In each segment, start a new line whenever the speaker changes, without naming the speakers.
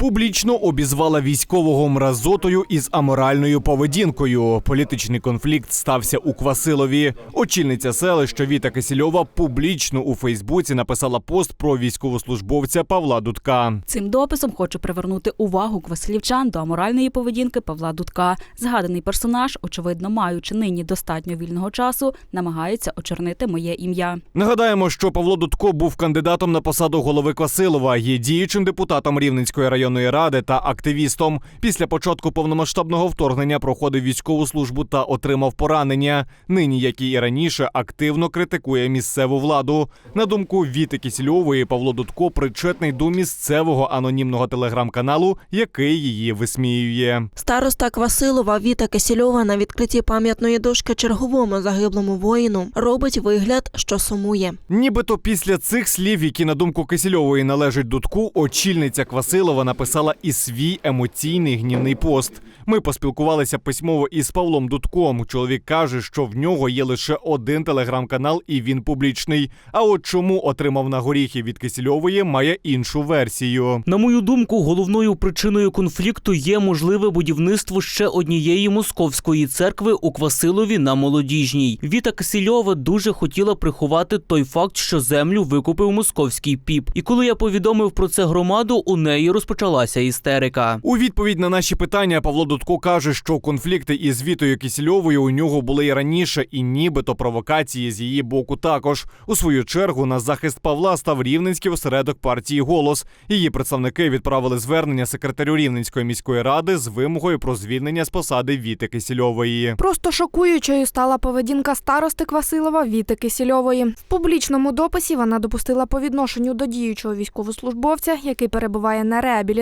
Публічно обізвала військового мразотою із аморальною поведінкою. Політичний конфлікт стався у Квасилові. Очільниця селища Віта Кисельова публічно у Фейсбуці написала пост про військовослужбовця Павла Дудка.
Цим дописом хочу привернути увагу квасилівчан до аморальної поведінки Павла Дудка. Згаданий персонаж, очевидно, маючи нині достатньо вільного часу, намагається очорнити моє ім'я.
Нагадаємо, що Павло Дудко був кандидатом на посаду голови Квасилова, є діючим депутатом Рівненської районної ради та активістом. Після початку повномасштабного вторгнення проходив військову службу та отримав поранення. Нині, як і раніше, активно критикує місцеву владу. На думку Віти Кісільової, Павло Дудко причетний до місцевого анонімного телеграм-каналу, який її висміює.
Староста Квасилова Віта Кисільова на відкритті пам'ятної дошки черговому загиблому воїну робить вигляд, що сумує.
Нібито після цих слів, які на думку Кисельової належать Дудку, очільниця Квасилова написала і свій емоційний гнівний пост. Ми поспілкувалися письмово із Павлом Дудком. Чоловік каже, що в нього є лише один телеграм-канал, і він публічний. А от чому отримав на горіхи від Кисельової, має іншу версію.
На мою думку, головною причиною конфлікту є можливе будівництво ще однієї московської церкви у Квасилові на молодіжній. Віта Кисельова дуже хотіла приховати той факт, що землю викупив московський піп. І коли я повідомив про це громаду, у неї розпочалася істерика.
У відповідь на наші питання Павло Дудко каже, що конфлікти із Вітою Кисельовою у нього були і раніше, і нібито провокації з її боку також. У свою чергу на захист Павла став рівненський осередок партії Голос. Її представники відправили звернення секретарю Рівненської міської ради з вимогою про звільнення з посади Віти Кисельової.
Просто шокуючою стала поведінка старости Квасилова Віти Кисільової. В публічному дописі вона допустила по відношенню до діючого військовослужбовця, який перебуває на реабілітації,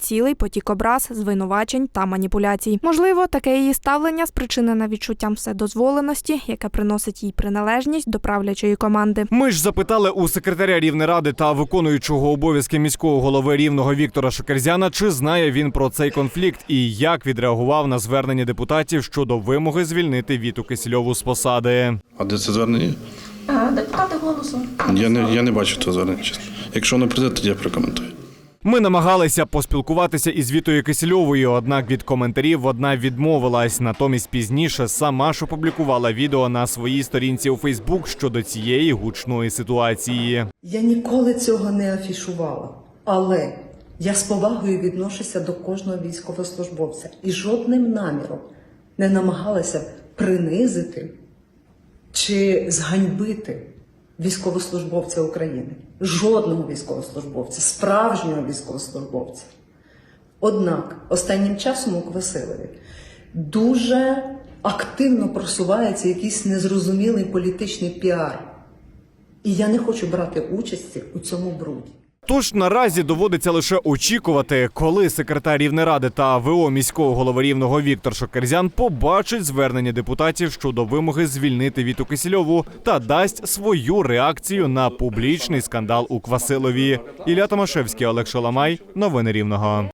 цілий потік образ, звинувачень та маніпуляцій. Можливо, таке її ставлення спричинене відчуттям вседозволеності, яке приносить їй приналежність до правлячої команди.
Ми ж запитали у секретаря Рівнеради та виконуючого обов'язки міського голови рівного Віктора Шокерзяна, чи знає він про цей конфлікт і як відреагував на звернення депутатів щодо вимоги звільнити Віту Кисельову з посади.
А де це звернення?
Депутати голосу.
Я не, я не бачу цього звернення, чесно. Якщо не прийде, тоді я прокоментую.
Ми намагалися поспілкуватися із Вітою Кисельовою, однак від коментарів вона відмовилась. Натомість пізніше сама ж опублікувала відео на своїй сторінці у Фейсбук щодо цієї гучної ситуації.
Я ніколи цього не афішувала, але я з повагою відношуся до кожного військовослужбовця і жодним наміром не намагалася принизити чи зганьбити військовослужбовця України. Жодного військовослужбовця, справжнього військовослужбовця. Однак останнім часом у Квасилові дуже активно просувається якийсь незрозумілий політичний піар. І я не хочу брати участі у цьому бруді.
Тож наразі доводиться лише очікувати, коли секретар Рівнеради та ВО міського голови рівного Віктор Шокерзян побачить звернення депутатів щодо вимоги звільнити Віту Кисельову та дасть свою реакцію на публічний скандал у Квасилові. Ілля Томашевський, Олег Шоламай, Новини Рівного.